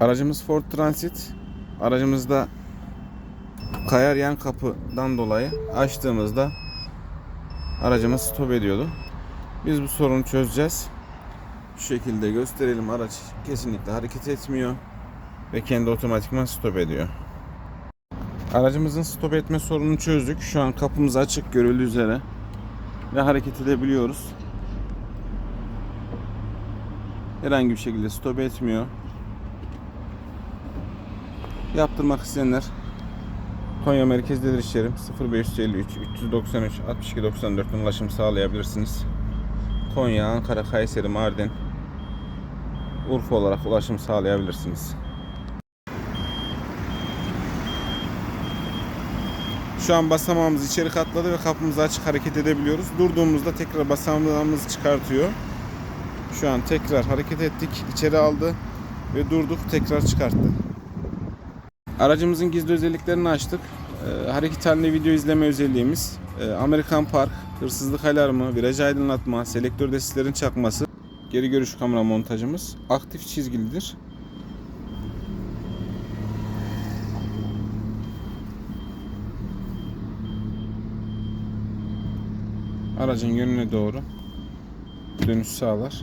Aracımız Ford Transit. Aracımızda kayar yan kapıdan dolayı açtığımızda aracımız stop ediyordu. Biz bu sorunu çözeceğiz. Şu şekilde gösterelim. Araç kesinlikle hareket etmiyor ve kendi otomatikman stop ediyor. Aracımızın stop etme sorununu çözdük. Şu an kapımız açık görüldüğü üzere ve hareket edebiliyoruz. Herhangi bir şekilde stop etmiyor. Yaptırmak isteyenler Konya merkezdedir iş yerim. 0553 393 62 94 ulaşım sağlayabilirsiniz. Konya, Ankara, Kayseri, Mardin, Urfa olarak ulaşım sağlayabilirsiniz. Şu an basamağımız içeri katladı ve kapımızı açık hareket edebiliyoruz. Durduğumuzda tekrar basamağımızı çıkartıyor. Şu an tekrar hareket ettik, içeri aldı ve durduk, tekrar çıkarttı. Aracımızın gizli özelliklerini açtık. Ee, hareket halinde video izleme özelliğimiz, e, Amerikan Park, hırsızlık alarmı, viraj aydınlatma, selektör desislerin çakması, geri görüş kamera montajımız aktif çizgilidir. Aracın yönüne doğru dönüş sağlar.